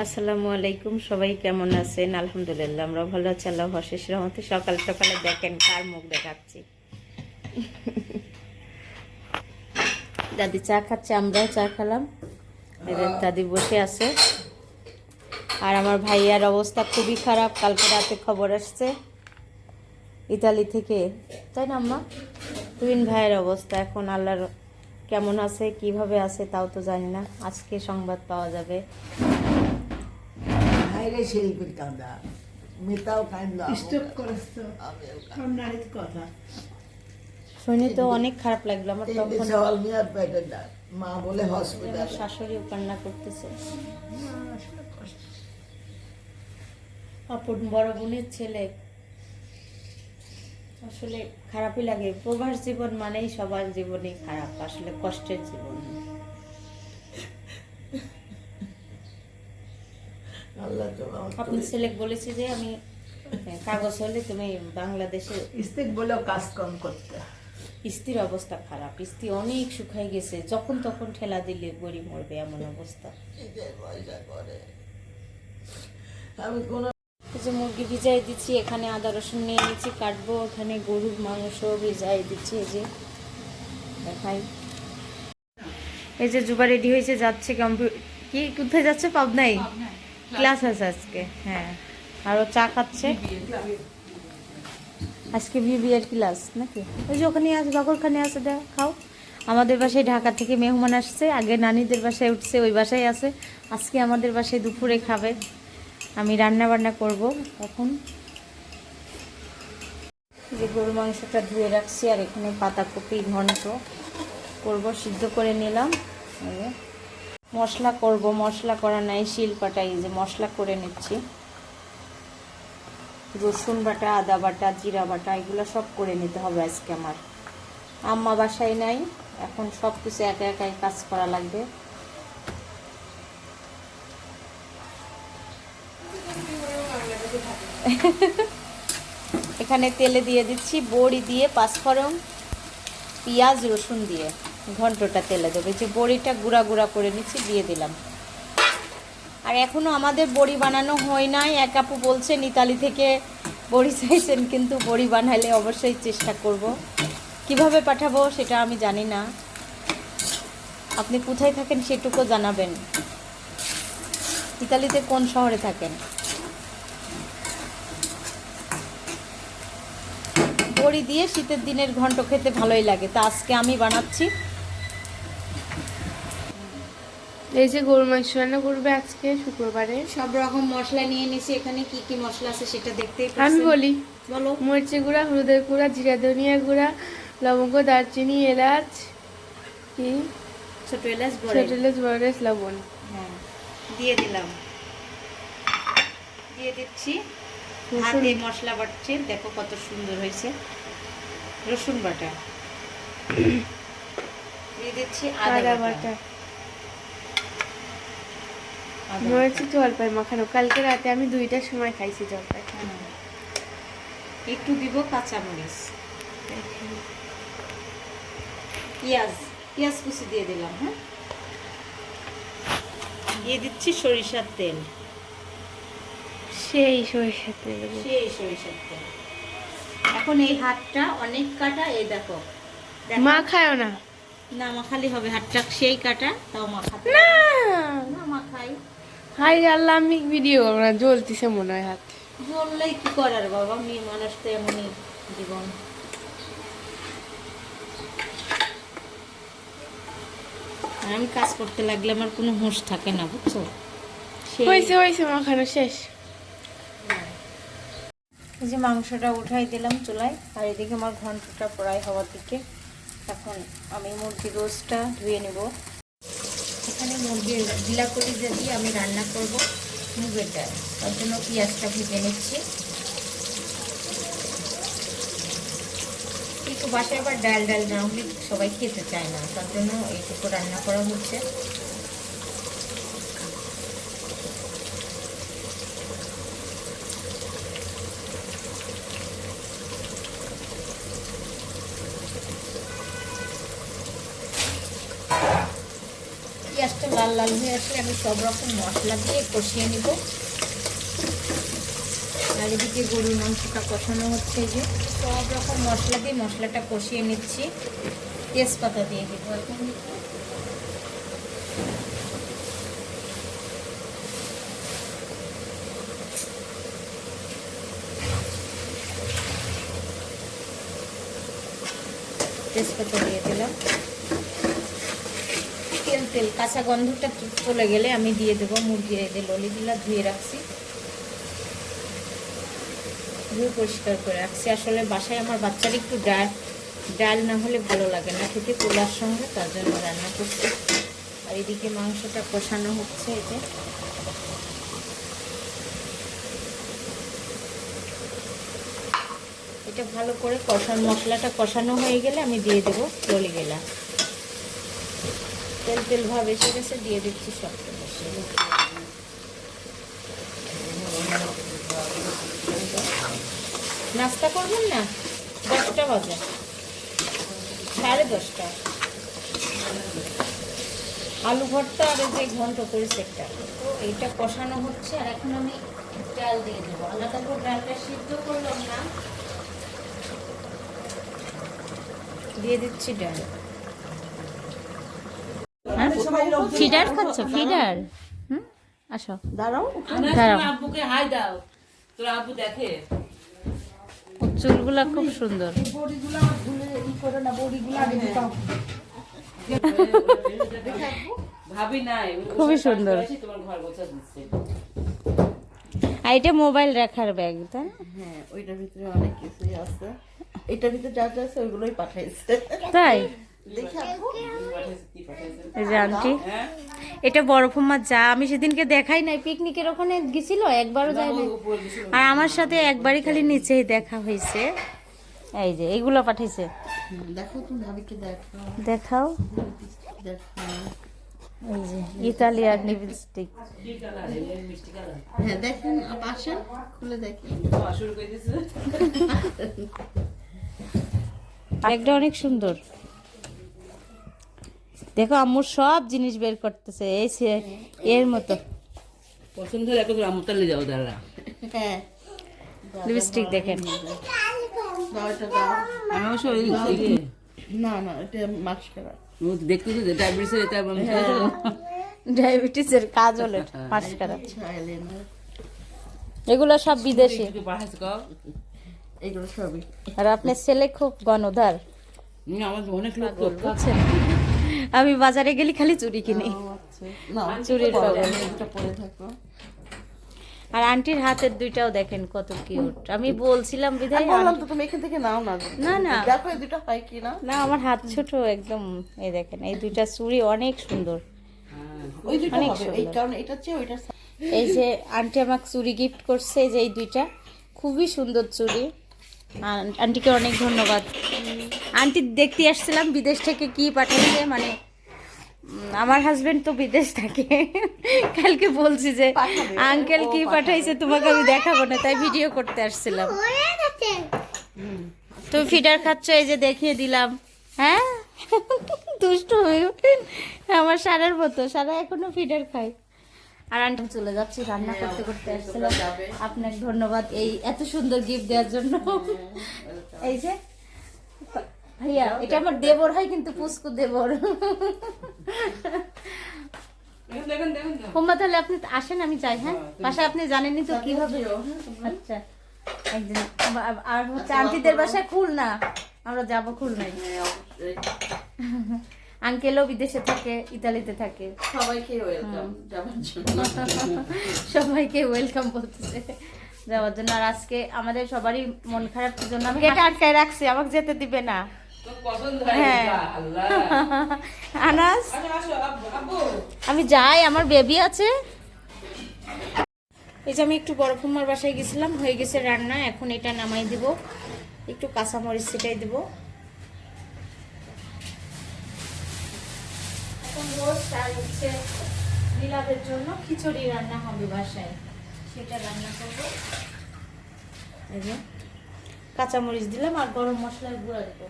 আসসালামু আলাইকুম, সবাই কেমন আছেন? আলহামদুলিল্লাহ আমরা ভালো আছি, আল্লাহ হশেষ রহমতে। সকাল সকালে দেখেন কার মুখ দেখাচ্ছি। দাদি চা খাচ্ছে, আমরাও চা খেলাম। এদের দাদি বসে আছে। আর আমার ভাইয়ার অবস্থা খুবই খারাপ, কালকে রাতে খবর আসছে ইতালি থেকে। তাই না, আম্মা? তুইন ভাইয়ের অবস্থা এখন আল্লাহর কেমন আছে, কীভাবে আছে তাও তো জানি না। আজকে সংবাদ পাওয়া যাবে। হাইরে শিল্পীর কাঁদা। মিতাও কান্দা স্টক করেছ। তো নারীর কথা। শুনে তো অনেক খারাপ লাগল আমার তখন সওয়াল মিয়ার পেটে ডাক মা বলে হসপিটাল শাশুড়িও কান্না করতেছে। অপর বড় বোনের ছেলে। আসলে খারাপই লাগে। প্রবাস জীবন মানেই সবার জীবনই খারাপ আসলে কষ্টের জীবন আল্লাহ তো আপনি ছেলে বলেছে যে আমি হ্যাঁ, কাগজ হলে তুমি বাংলাদেশে স্ত্রী বলেও কাজ কম করতে। স্ত্রীর অবস্থা খারাপ স্ত্রী অনেক শুকাই গেছে যখন তখন ঠেলা দিলে গড়ি মরবে এমন অবস্থা। আমি কোনো যে মুরগি ভিজাই দিচ্ছি এখানে আদা রসুন নিয়ে নিচ্ছি কাটবো এখানে গরুর মাংস ভিজাই দিচ্ছি এই যে দেখাই। এই যে জুবা রেডি হয়েছে যাচ্ছে কম্পিউটার কি কোথায় যাচ্ছে? পাবনাই ক্লাস আছে আজকে হ্যাঁ। আর ও চা খাচ্ছে। আজকে বিবিএর ক্লাস নাকি? ওই যে ওখানে আছে বাকরখানে আছে, দেখ, খাও। আমাদের বাসায় ঢাকা থেকে মেহমান আসছে, আগে নানিদের বাসায় উঠছে, ওই বাসায় আছে। আজকে আমাদের বাসায় দুপুরে খাবে। আমি রান্না বান্না করব তখন। যে গরু মাংসটা ধুয়ে রাখছি, আর এখানে পাতাকপি ঘন্ট করব, সিদ্ধ করে নিলাম। মশলা করব, মশলা করা নাই, শিল পাটা এই যে মশলা করে নিচ্ছি। রসুন বাটা, আদা বাটা, জিরা বাটা, এগুলো সব করে নিতে হবে আজকে আমার। আম্মা বাসায় নাই, এখন সব কিছু একা একাই কাজ করা লাগবে। এখানে তেলে দিয়ে দিচ্ছি, বড়ি দিয়ে পাঁচফোড়ন, পেঁয়াজ, রসুন দিয়ে। ঘন্টটা তেলে দেবে। যে বড়িটা গুঁড়া গুঁড়া করে নিচ্ছি, দিয়ে দিলাম। আর এখনও আমাদের বড়ি বানানো হয় নাই। এক আপু বলছেন ইতালি থেকে বড়ি চাইছেন, কিন্তু বড়ি বানালে অবশ্যই চেষ্টা করব। কীভাবে পাঠাবো সেটা আমি জানি না। আপনি কোথায় থাকেন সেটুকু জানাবেন। ইতালিতে কোন শহরে থাকেন? বড়ি দিয়ে শীতের দিনের ঘন্ট খেতে ভালোই লাগে। তা আজকে আমি বানাচ্ছি। এই যে গরু মাংস রান্না করবে আজকে শুক্রবারে। সব রকম মশলা নিয়ে নিছি এখানে কি কি মশলা আছে সেটা দেখতেই আমি বলি বলো। মরিচের গুঁড়া হলুদের গুঁড়া জিরা ধনিয়া গুঁড়া লবঙ্গ দারচিনি এলাচ কি? ছোট এলাচ বড় ছোট এলাচ। বড় এলাচ লবণ। হ্যাঁ দিয়ে দিলাম। দিয়ে দিচ্ছি। হাতে মশলা বাটছে দেখো কত সুন্দর হয়েছে। রসুন বাটা। দিয়ে দিচ্ছি আদা বাটা। আদা। জলপাই মাখানো। কালকে রাতে আমি দুইটার সময় খাইছি জলপাই। একটু দিব কাঁচামরিচ। পেঁয়াজ পেঁয়াজ কুচি দিয়ে দিলাম হ্যাঁ? দিয়ে দিচ্ছি সরিষার তেল। সেই সরিষার তেল সেই সরিষার তেল। এখন এই হাতটা অনেক কাটা এই দেখো। মা খায়ও না। না মাখালি হবে হাতটা। সেই কাটা তাও মাখাতে না! না মাখাই। হাই আল্লাহ আমি ভিডিও করব না জ্বলতিছে মনে হয় হাত। বললেই কি করার বাবা? মেয়ে মানুষ তো এমনই জীবন। আমি কাজ করতে লাগলে আমার কোনো হুঁশ থাকে না বুঝছ? হয়েছে হয়েছে মাখানো শেষ। এই যে মাংসটা উঠাই দিলাম চুলায় আর এদিকে আমার ঘন্টটা প্রায় হওয়ার দিকে। এখন আমি মুরগির রোজটা ধুয়ে নেব। এখানে মুরগির গিলা কলিজা দিয়ে আমি রান্না করব মুগের ডাল তার জন্য পেঁয়াজটা ভেজে নিচ্ছি। একটু বাসায় আবার ডাল ডাল না হলে সবাই খেতে চায় না, তার জন্য এইটুকু রান্না করা হচ্ছে পেঁয়াজটা লাল লাল হয়ে আসলে আমি সব রকম মশলা দিয়ে কষিয়ে নিব। আর এদিকে গরুর মাংসটা কষানো হচ্ছে যে। সব রকম মশলা দিয়ে মশলাটা কষিয়ে নিচ্ছি। তেজপাতা দিয়ে দেবো এখন। তেজপাতা দিয়ে দিলাম। তেল, কাঁচা গন্ধটা চলে গেলে আমি দিয়ে দেবো, মুরগির এই যে ললিগুলা ধুয়ে রাখছি। ধুয়ে পরিষ্কার করে রাখছি। আসলে বাসায় আমার বাচ্চার একটু ডাল ডাল না হলে ভালো লাগে না। খেতে পোলার সঙ্গে, তার জন্য রান্না করছি। আর এদিকে মাংসটা কষানো হচ্ছে এতে এটা ভালো করে কষানো, মশলাটা কষানো হয়ে গেলে আমি দিয়ে দেবো ললি গেলা তেল ভাব এসে গেছে, দিয়ে দিচ্ছি সব। নাস্তা করবেন না? দশটা বাজে। সাড়ে দশটা। আলু ভর্তা আর যে ঘন্ট করেছে একটা তো এইটা কষানো হচ্ছে, আর এখন আমি ডাল দিয়ে দেবো। আলাদা করে ডালটা সিদ্ধ করলাম না। দিয়ে দিচ্ছি ডাল। ফিডার খাচ্ছ ফিডার? হুম? আসো। দাঁড়াও দাঁড়াও। আব্বুকে হাই দাও। তোর আব্বু দেখে। চুলগুলা খুব সুন্দর। বড়িগুলো ভুলে ই করে না বড়িগুলো আগে দিতাম। ভাবি নাই। খুবই সুন্দর। আর এটা মোবাইল রাখার ব্যাগ তাই না? হ্যাঁ ওইটার ভিতরে অনেক কিছুই আছে। এটার ভিতরে যা যা আছে ওইগুলোই পাঠাইছে। তাই? এই যে আন্টি। হ্যাঁ। এটা বরফ মা যা। আমি সেদিনকে দেখাই নাই। পিকনিকের ওখানে গেছিল? একবারও যায় নাই। আর আমার সাথে একবারই খালি নিচেই দেখা হয়েছে। এই যে এইগুলো পাঠাইছে দেখাও। দেখো এই যে কালার হ্যাঁ দেখেন আসেন খুলে ব্যাগটা অনেক সুন্দর। দেখো আম্মুর সব জিনিস বের করতেছে এই এর মতো। পছন্দ হলে একটু আমতালে যাও দাঁড়া। হ্যাঁ। লিপস্টিক দেখেন। আমি অবশ্য না না এটা মাস্কারা। ও দেখতে তো ডায়াবেটিসের এটা ডায়াবেটিসের কাজলের মাস্কারা। এগুলো সব বিদেশি। এগুলো সবই। আর আপনার ছেলে খুব গণধার। আমার অনেক লোক আমি বাজারে গেলে খালি চুরি কিনি। না চুরির আর আন্টির হাতের দুইটাও দেখেন কত কিউট আমি বলছিলাম বিধায় বললাম তো তুমি এখান থেকে নাও না। না না। দেখো এই দুটো হয় কি না? না আমার হাত ছোট একদম এই দেখেন এই দুইটা চুড়ি অনেক সুন্দর। ওই দুটো হবে। এই। কারণ এটা চেয়ে ওইটা এই যে আন্টি আমাকে চুড়ি গিফট করছে এই যে এই দুইটা খুবই সুন্দর চুড়ি। আর আন্টিকে অনেক ধন্যবাদ। আন্টি দেখতে আসছিলাম বিদেশ থেকে কি পাঠাইছে মানে আমার হাজবেন্ড তো বিদেশ থাকে। কালকে বলছি যে আঙ্কেল কি পাঠাইছে তোমাকে আমি দেখাবো না তাই ভিডিও করতে আসছিলাম। তুমি ফিডার খাচ্ছ এই যে দেখিয়ে দিলাম। হ্যাঁ? দুষ্ট হয়ে আমার সারার মতো সারা এখনও ফিডার খায়। আর আন্টি চলে যাচ্ছি রান্না করতে করতে আসছিলাম। আপনাকে ধন্যবাদ এই এত সুন্দর গিফট দেওয়ার জন্য। এই যে ভাইয়া এটা আমার দেবর হয় কিন্তু পুষ্কু দেবর। হোম্মা তাহলে আপনি আসেন আমি যাই হ্যাঁ? বাসায় আপনি তো কীভাবে আচ্ছা একদিন আর হচ্ছে আন্টিদের বাসায় খুলনা আমরা যাব খুলনায়। আঙ্কেলও বিদেশে থাকে ইতালিতে থাকে। সবাইকে ওয়েলকাম জন্য। সবাইকে ওয়েলকাম বলতেছে যাওয়ার জন্য। আর আজকে আমাদের সবারই মন খারাপ জন্য আমি গেটে আটকায় রাখছি আমাকে যেতে দিবে না। হয় আনাস? আব্বু আব্বু। আমি যাই আমার বেবি আছে। এই যে আমি একটু বড় ফুম্মার বাসায় গেছিলাম হয়ে গেছে রান্না এখন এটা নামাই দিব। একটু কাঁচামরিচ ছিটাই দিব। এখন রোজ হচ্ছে জন্য খিচুড়ি রান্না হবে বাসায়। সেটা রান্না করব। এই যে কাঁচামরিচ দিলাম আর গরম মশলার গুঁড়া দেবো।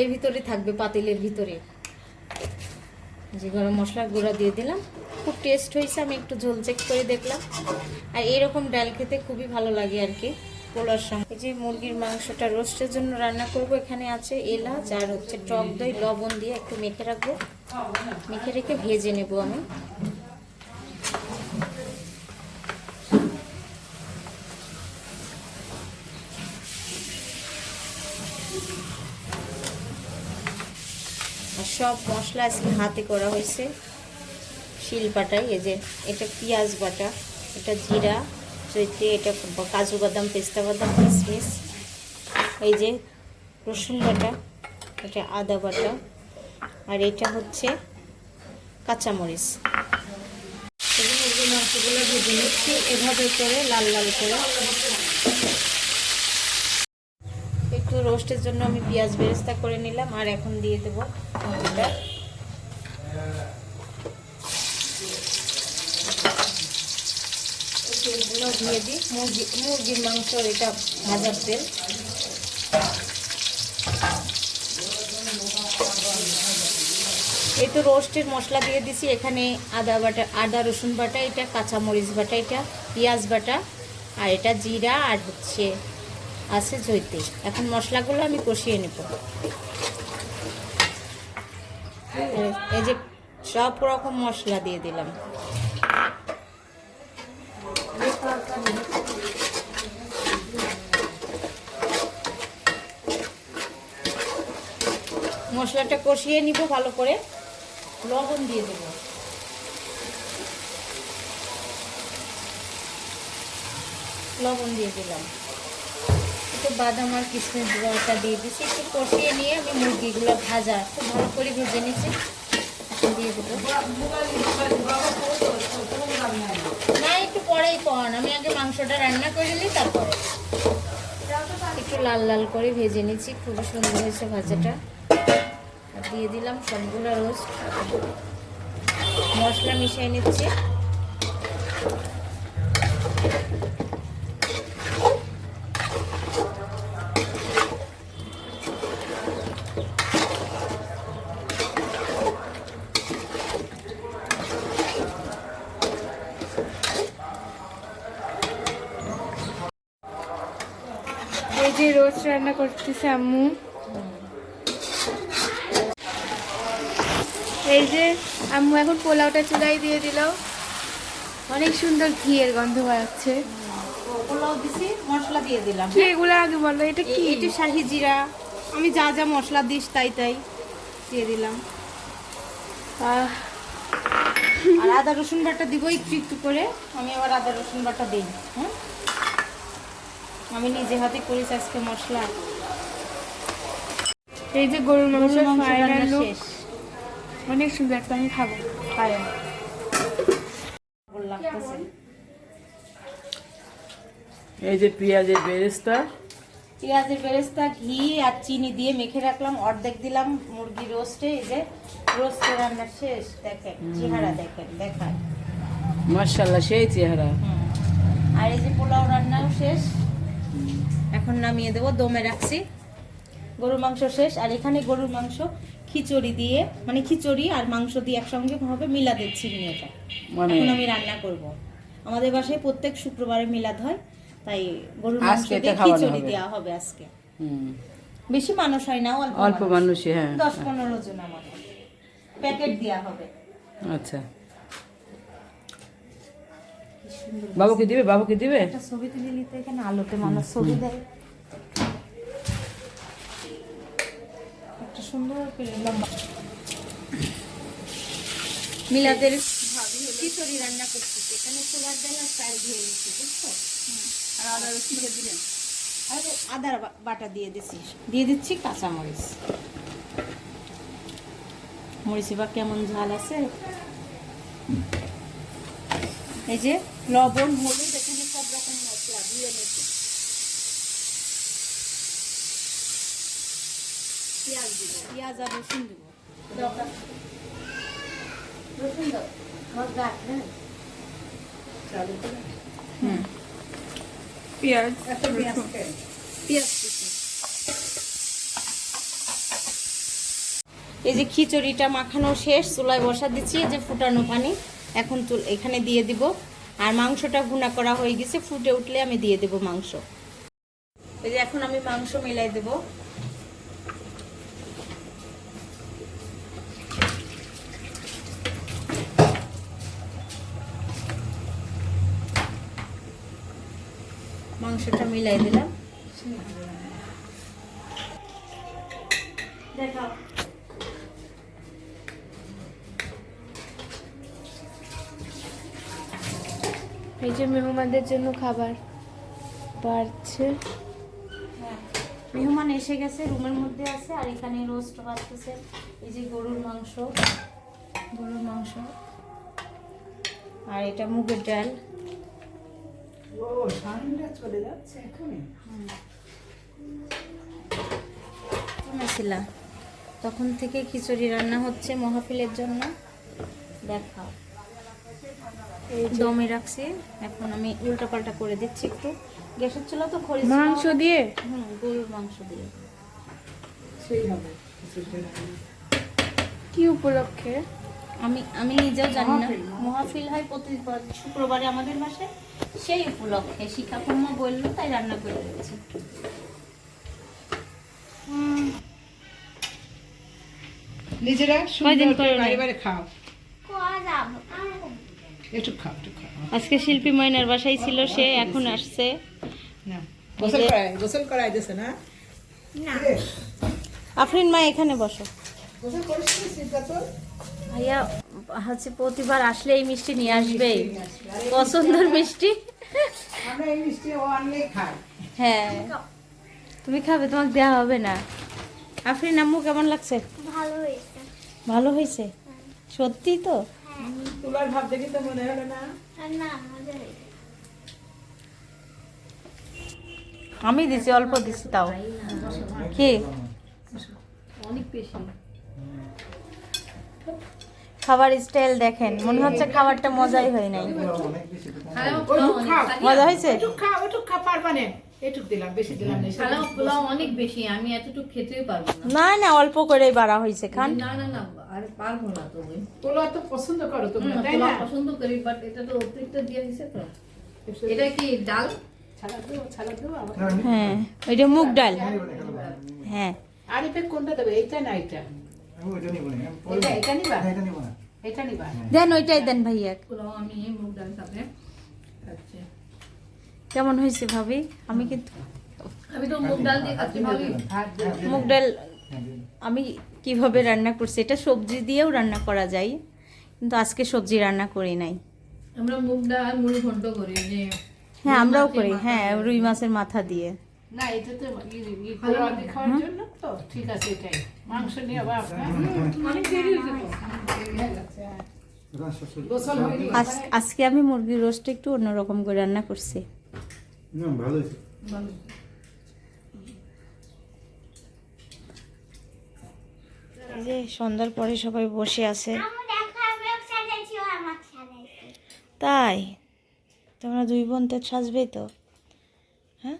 এর ভিতরে থাকবে, পাতিলের ভিতরে। যে গরম মশলা গুঁড়া দিয়ে দিলাম। খুব টেস্ট হয়েছে, আমি একটু ঝোল চেক করে দেখলাম। আর এরকম ডাল খেতে খুবই ভালো লাগে আর কি, পোলার সঙ্গে। এই যে মুরগির মাংসটা রোস্টের জন্য রান্না করব, এখানে আছে এলাচ আর হচ্ছে টক দই, লবণ দিয়ে একটু মেখে রাখব। মেখে রেখে ভেজে নেব আমি। সব মশলা আজকে হাতে করা হয়েছে। শিল পাটাই এই যে এটা পেঁয়াজ বাটা, এটা জিরা চৈতে এটা কাজু বাদাম, পেস্তা বাদাম, কিশমিশ, এই যে রসুন বাটা, এটা আদা বাটা, আর এটা হচ্ছে কাঁচামরিচ। ভেজে নিচ্ছি, এভাবে করে লাল লাল করে একটু রোস্টের জন্য আমি পেঁয়াজ বেরেস্তা করে নিলাম, আর এখন দিয়ে দেবো মুরগিটা দিয়ে দিই। মুরগি মুরগির মাংস, এটা ভাজার তেল। এই তো রোস্টের মশলা দিয়ে দিছি, এখানে আদা বাটা আদা, রসুন বাটা, এটা কাঁচামরিচ বাটা, এটা পেঁয়াজ বাটা, আর এটা জিরা, আর হচ্ছে আছে জৈতে এখন মশলাগুলো আমি কষিয়ে নেব। এই যে সব রকম মশলা দিয়ে দিলাম। মশলাটা কষিয়ে নিব ভালো করে। লবণ দিয়ে দেবো। লবণ দিয়ে দিলাম। একটু বাদাম আর কিশমিশ গুঁড়োটা দিয়ে দিচ্ছি একটু কষিয়ে নিয়ে আমি মুরগিগুলো ভাজা। খুব ভালো করে ভেজে নিচ্ছি দিয়ে দেবো। না, একটু পরেই কন আমি আগে মাংসটা রান্না করে নিই, তারপরে। একটু লাল লাল করে ভেজে নিচ্ছি খুবই সুন্দর হয়েছে ভাজাটা। দিয়ে দিলাম সবগুলো রোস্ট। মশলা মিশিয়ে নিচ্ছি। এই রান্না করতেছে আম্মু। এই যে আম্মু এখন পোলাওটা চুলাই দিয়ে দিল। অনেক সুন্দর ঘিয়ের গন্ধ বেরোচ্ছে। পোলাও দিছি মশলা দিয়ে দিলাম। এগুলো আগে বলো এটা কি? এটা শাহি জিরা। আমি যা যা মশলা দিস তাই তাই দিয়ে দিলাম। আহ, আর আদা রসুন বাটা দিব একটু একটু করে। আমি আবার আদা রসুন বাটা দিই হ্যাঁ? আমি নিজে হাতে করিস আজকে মশলা। এই যে গরুর মাংস ফাইনাল লুক অনেক সুন্দর একটা আমি খাব। এই যে পেঁয়াজের বেরেস্তা। পেঁয়াজের বেরেস্তা ঘি আর চিনি দিয়ে মেখে রাখলাম অর্ধেক দিলাম মুরগি রোস্টে এই যে রোস্টে রান্না শেষ। দেখেন চেহারা দেখেন দেখায় মার্শাল্লাহ সেই চেহারা। হুম। আর এই যে পোলাও রান্নাও শেষ। এখন নামিয়ে দেবো দমে রাখছি। গরুর মাংস শেষ আর এখানে গরুর মাংস খিচুড়ি দিয়ে মানে খিচুড়ি আর মাংস দিয়ে একসঙ্গে ভাবে মিলা দিচ্ছি নিয়ে এটা মানে? এখন আমি রান্না করব। আমাদের বাসায় প্রত্যেক শুক্রবারে মিলাদ হয় তাই গরুর মাংস দিয়ে খিচুড়ি দেওয়া হবে আজকে। হুম, বেশি মানুষ হয় না অল্প মানুষ। হ্যাঁ। দশ পনেরো জন আমাদের। প্যাকেট দেওয়া হবে। আচ্ছা। বাবুকে দিবে বাবুকে দিবে? একটা ছবি তুলে নিতে এখানে আলোতে মানুষ ছবি দেয়। একটা সুন্দর করে লম্বা মিলাদের খিচুড়ি রান্না করতেছি এখানে আর চাল ধুয়ে নিচ্ছি বুঝছ? আর আদা রসুন দিলেন। আর আদার বা- বাটা দিয়ে দিচ্ছি। দিয়ে দিচ্ছি কাঁচা মরিচ বা কেমন ঝাল আছে? এই যে লবণ হলুদ এখানে সব রকম মশলা দিয়ে নিচ্ছি পেঁয়াজ দিব পেঁয়াজ আর রসুন দিব। রসুন দাও। হ্যাঁ? হুম। পেঁয়াজ পেঁয়াজ পেঁয়াজ এই যে খিচুড়িটা মাখানো শেষ চুলায় বসা দিচ্ছি এই যে ফুটানো পানি। এখন চুল এখানে দিয়ে দিব। আর মাংসটা ভুনা করা হয়ে গেছে, ফুটে উঠলে আমি দিয়ে দেব মাংস। এই যে এখন আমি মাংস মিলাই দেব। মাংসটা মিলাই দিলাম। দেখাও। এই যে মেহমানদের জন্য খাবার বাড়ছে। মেহমান এসে গেছে রুমের মধ্যে আছে আর এখানে রোস্ট বাঁচতেছে এই যে গরুর মাংস গরুর মাংস। আর এটা মুগের ডাল। ও সামনে চলে যাচ্ছে এখনই? তখন থেকে খিচুড়ি রান্না হচ্ছে মহাফিলের জন্য। দেখাও। দমে রাখছি। এখন আমি উল্টা পাল্টা করে দিচ্ছি একটু। গ্যাসের চুলা তো খড়ি মাংস দিয়ে? হুম গরুর মাংস দিয়ে। কি উপলক্ষে? আমি আমি নিজেও জানি না। মহাফিল। হয় প্রতি শুক্রবারে আমাদের মাসে সেই উপলক্ষে শিখা কুম্মা বলল তাই রান্না করে দিয়েছি নিজেরা সুন্দর করে করে বাড়ি নেয়? একটু খাও একটু খাও। আজকে শিল্পী ময়নার বাসায় ছিল সে এখন আসছে। না গোসল করাই গোসল করাই দিছে না। আফরিন মা এখানে বসো। ভাইয়া হচ্ছে প্রতিবার আসলে এই মিষ্টি নিয়ে আসবে। পছন্দের মিষ্টি হ্যাঁ। তুমি খাবে তোমাকে দেওয়া হবে না। আফরিন আম্মু কেমন লাগছে? ভালো হয়েছে। ভালো হয়েছে? সত্যি তো? তোমার ভাব দেখি তো মনে হলো না? আমি দিছি অল্প দিছি তাও। কি? খাবার স্টাইল দেখেন মনে হচ্ছে খাবারটা মজাই হয় নাই। মজা হয়েছে? ওইটুক খাও ওইটুক খা পারবা না। এটুক দিলাম বেশি দিলাম না অনেক বেশি আমি এতটুকু খেতেই পারব না। না না অল্প করেই বাড়া হয়েছে খান। না না না আর পারব না তো ওই তো পছন্দ করো তাই না? পছন্দ করি বাট এটা তো অতিরিক্ত দিয়ে দিছে তো। এটা কি ডাল? আবার হ্যাঁ ওইটা মুগ ডাল। হ্যাঁ। আরিফে কোনটা দেবে? এইটা না এইটা? এটা এটা নিবা? এটা নিবা? দেন ওইটাই দেন ভাইয়া। আমি মুগ ডাল খাচ্ছি কেমন হয়েছে ভাবি? আমি কিন্তু আমি তো মুগ ডাল দিয়ে খাচ্ছি ভাবি। মুগ ডাল আমি কীভাবে রান্না করছি এটা সবজি দিয়েও রান্না করা যায় কিন্তু আজকে সবজি রান্না করি নাই। আমরা মুগ ডাল মুড়ি ঘন্ট করি যে হ্যাঁ আমরাও করি হ্যাঁ রুই মাছের মাথা দিয়ে। না এটা তো খাওয়ার জন্য তো ঠিক আছে এটাই। মাংস নিয়ে আবার অনেক দেরি হয়েছে আজকে আমি মুরগির রোস্ট একটু অন্যরকম করে রান্না করছি ভালো হয়েছে এই যে সন্ধ্যার পরে সবাই বসে আছে। তাই? তোমরা দুই বোন তো সাজবেই তো। হ্যাঁ?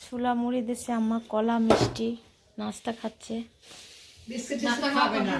ছোলা মুড়ি দিছে আম্মা কলা মিষ্টি নাস্তা খাচ্ছে। বিস্কিট নাস্তা খাবে না।